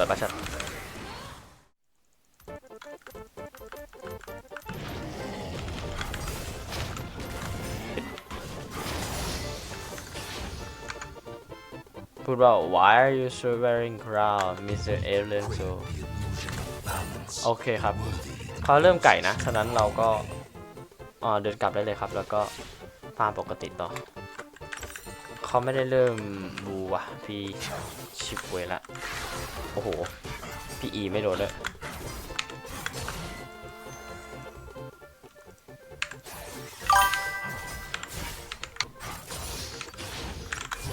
วยประชัดพูดว่า why are you so wearing crown Mr. Alien so โอเคครับเขาเริ่มไก่นะ ฉะนั้นเราก็อ่าเดินกลับได้เลยครับ แล้วก็ฟาร์มปกติต่อ เขาไม่ได้เริ่มบูว่ะ พี่ชิบเวยละ โอ้โห พี่อีไม่โดนเลย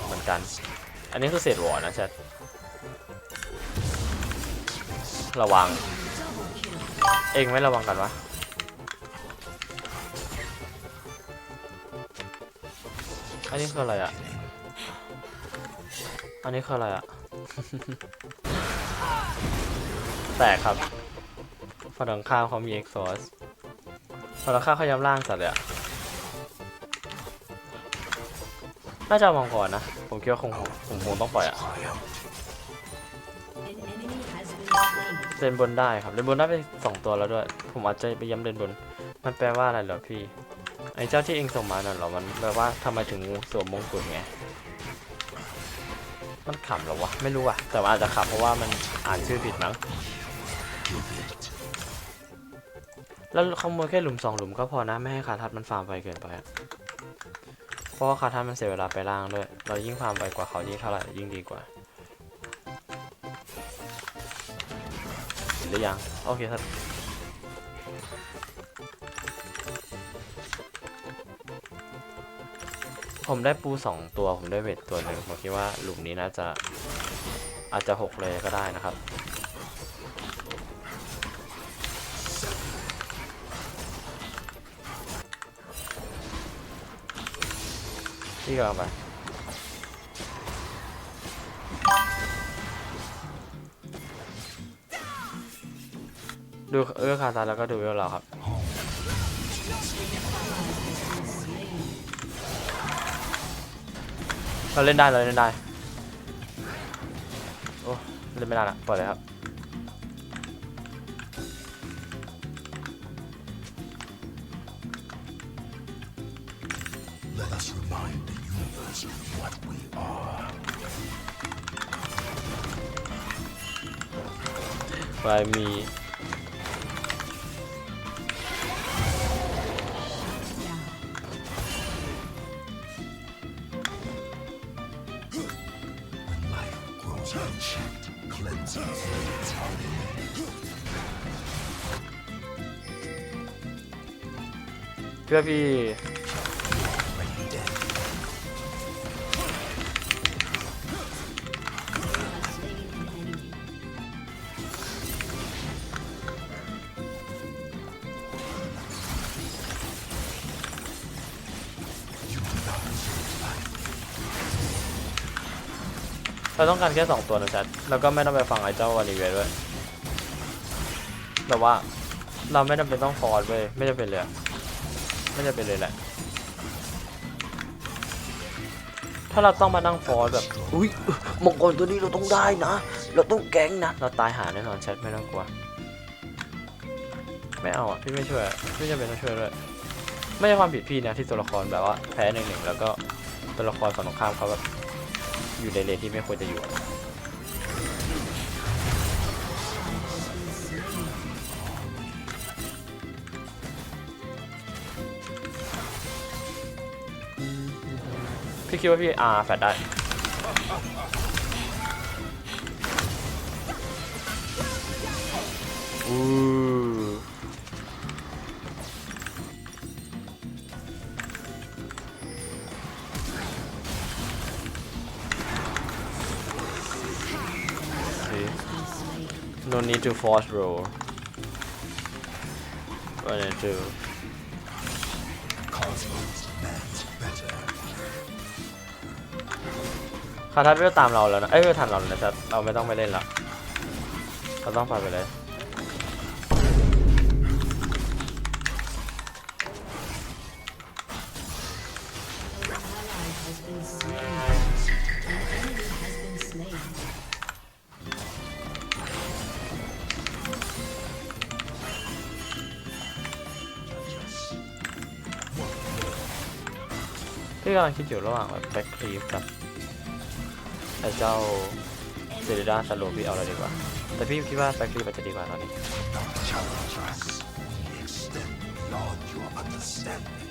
เหมือนกัน อันนี้คือเศษวอนะชัดระวัง เองไม่ระวังกันวะอันนี้คืออะไรอะ อันนี้คืออะไรอะแตกครับฝั่งตรงข้ามเขามีเอ็กซอสฝั่งตรงข้ามเขาย้ำล่างสัตว์เลยอะน่าจะเอามังกรนะ ผมคิดว่าคงผมคงต้องปล่อยอะ An enemy has been slain. เล่นบนได้ครับเล่นบนได้ไปสองตัวแล้วด้วย ผมอาจจะไปย้ำเล่นบน มันแปลว่าอะไรเหรอพี่ ไอ้เจ้าที่เองส่งมานั่นเหรอ มันแปลว่าทำไมถึงสวมมงกุฎไง มันขำเหรอวะ ไม่รู้อะแต่ว่าอาจจะขำเพราะว่ามันอ่านชื่อผิดมั้ง แล้วขโมยแค่หลุมสองหลุมก็พอนะ ไม่ให้คาทัดมันฟาร์มไปเกินไปเพราะว่าคาทัดมันเสียเวลาไปล่างด้วย เรายิ่งฟาร์มไปกว่าเขายิ่งเท่าไหร่ยิ่งดีกว่าเห็นหรือยัง โอเคครับ ผมได้ปูสองตัวผมได้เวทตัวหนึ่งผมคิดว่าหลุมนี้น่าจะอาจจะหกเลยก็ได้นะครับพี่กำลังไปดูเออคาตาแล้วก็ดูเวลเราครับ เราเล่นได้เราเล่นได้โอ้เล่นไม่ได้ละปล่อยเลยครับ Let us remind the universe what we are. ไปมี เพื่อพี่เราต้องการแค่สองตัวนะแชทแล้วก็ไม่ต้องไปฟังไอ้เจ้าวานิเวด้วย แต่ว่าเราไม่จำเป็นต้องฟอร์ดเว้ย ไม่จำเป็นเลย ไม่จำเป็นเลยแหละ ถ้าเราต้องมานั่งฟอร์ดแบบ อุ้ยมังกรตัวนี้เราต้องได้นะ เราต้องแก๊งนะ เราตายหาแน่นอนแชทไม่ต้องกลัว ไม่เอาอะ พี่ไม่ช่วยอะพี่จำเป็นต้องช่วยด้วยไม่ใช่ความผิดพี่นะที่ตัวละครแบบว่า แพ้หนึ่งหนึ่งแล้วก็ตัวละครฝั่งตรงข้ามเขาแบบอยู่ในเลนที่ไม่ควรจะอยู่อะ พี่คิดว่าพี่อาแฟดได้ อู้โอเค No need to force roll. One and two. Cosmos demands better. คาทัศไม่ตามเราแล้วนะ เอ้ยไม่ทันเราแล้วนะจ๊ะเราไม่ต้องไปเล่นละเราต้องไปไปเลย พี่กำลังคิดอยู่ระหว่างแบบแบ็คคลีฟกับไอ้เจ้าเซริดาสโลพี่เอาอะไรดีกว่า แต่พี่คิดว่าแบ็คคลีฟอาจจะดีกว่าตอนนี้ Challenge us. We extend beyond your understanding.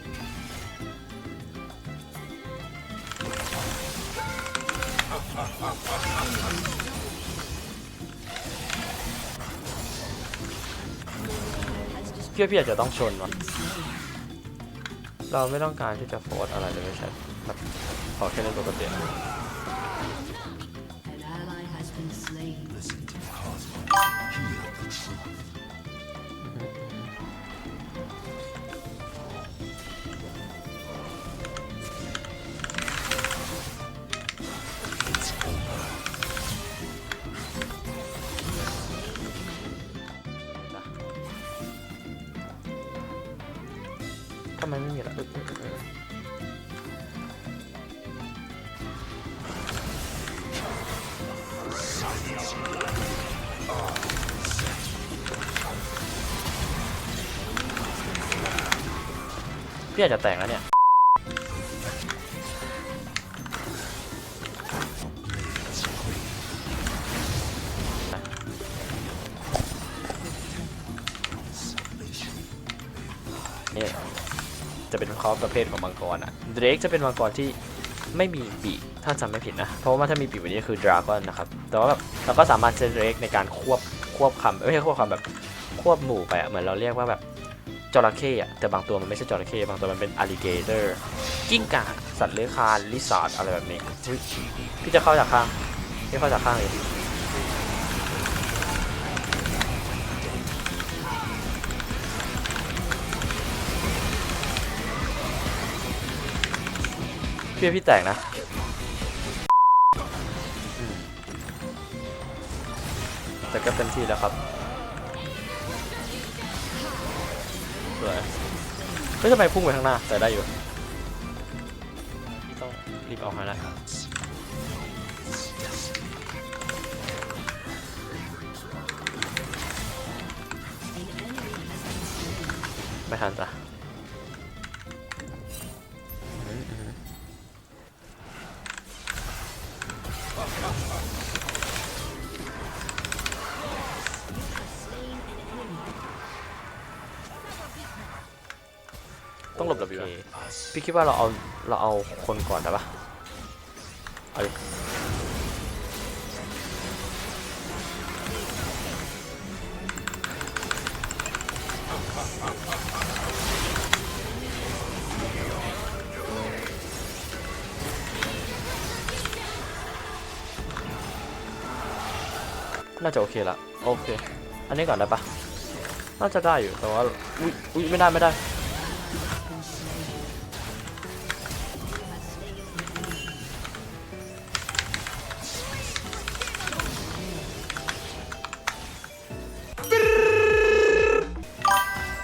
พี่ว่าพี่อาจจะต้องชนวะ เราไม่ต้องการที่จะโฟร์อะไรเลยไม่ใช่แบบขอแค่เล่นปกติำไมไม่มีละเออเออเพี่อาจจะแต่งแล้วเนี่ยเนี่ย จะเป็นคอประเภทของมังกรอะเดรกจะเป็นมังกรที่ไม่มีปีกถ้าจำไม่ผิดนะ เพราะว่าถ้ามีปีกแบบนี้คือดราก้อนนะครับ แต่ว่าแบบเราก็สามารถใช้เดรกในการควบควบคำไม่ใช่ควบคำแบบควบหมู่ไปอะเหมือนเราเรียกว่าแบบจระเข้อะแต่บางตัวมันไม่ใช่จระเข้บางตัวมันเป็นอ l ลิเกเตอร์กิ้งก่าสัตว์เลื้อยคลานลิซาร์ดอะไรแบบนี้พี่จะเข้าจากข้างพี่เข้าจากข้างเลย พี่ว่าพี่แตกนะอืมแต่ก็เต็มที่แล้วครับสวยเฮ้ยทำไมพุ่งไปข้างหน้า แต่ได้อยู่พี่ต้องรีบออกมาแล้ว An enemy has been slain. ไม่ทันจ้ะ ต้องหลบ W พี่คิดว่าเราเอาเราเอาคนก่อนได้ปะเอาดิ น่าจะโอเคละโอเค อันนี้ก่อนได้ปะน่าจะได้อยู่แต่ว่าอุ้ยอุ้ยไม่ได้ไม่ได้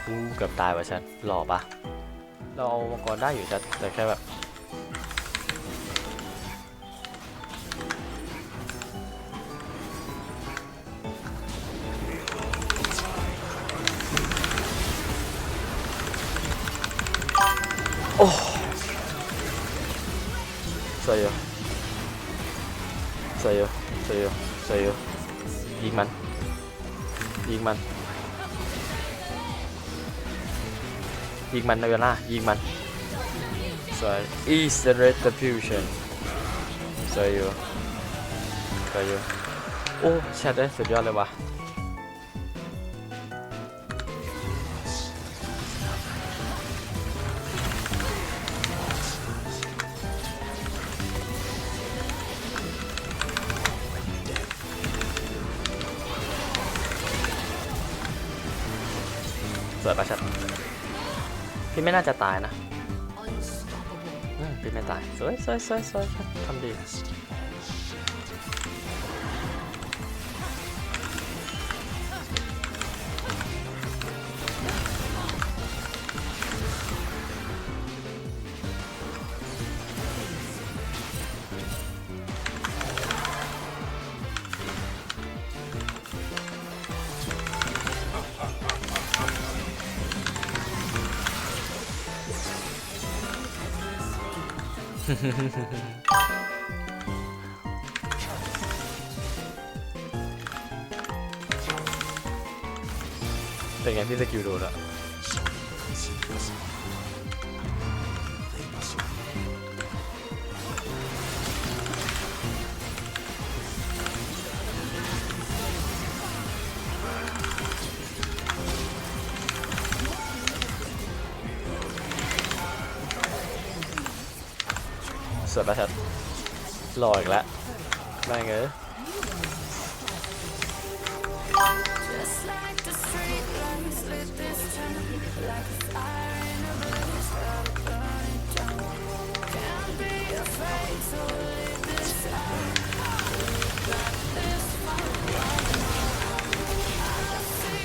อู้เกือบตายว่ะชัดหล่อปะเราเอามังกรได้อยู่ชัดแต่แค่แบบ โอ้สวยอยู่สวยอยู่สวยอยู่สวยอะยิงมัน ยิงมัน ยิงมันเวลายิงมันสวย East Retribution สวยอยู่สวยอะโอ้แชทได้สุดยอดเลยว่ะ วยปะชัดพี่ไม่น่าจะตายนะพี่ไม่ตายสวยสวยสวยสวยทำดี เป็นไงพี่สกิลโดนอะ สวยประชัดรออีกแล้วไม่งเอ้ย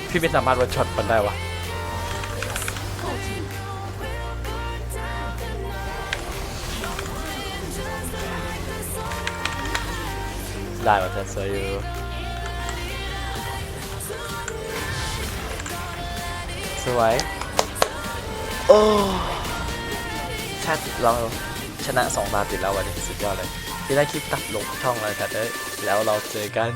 พี่ไม่สามารถวันช็อตมันได้วะ ได้แบบสวยอยู่สวย โอ้แชทเราชนะสองตาติดแล้ววันนี้สุดยอดเลยที่ได้คลิปตัดลงช่องเลยแชทเอ้แล้วเราเจอกัน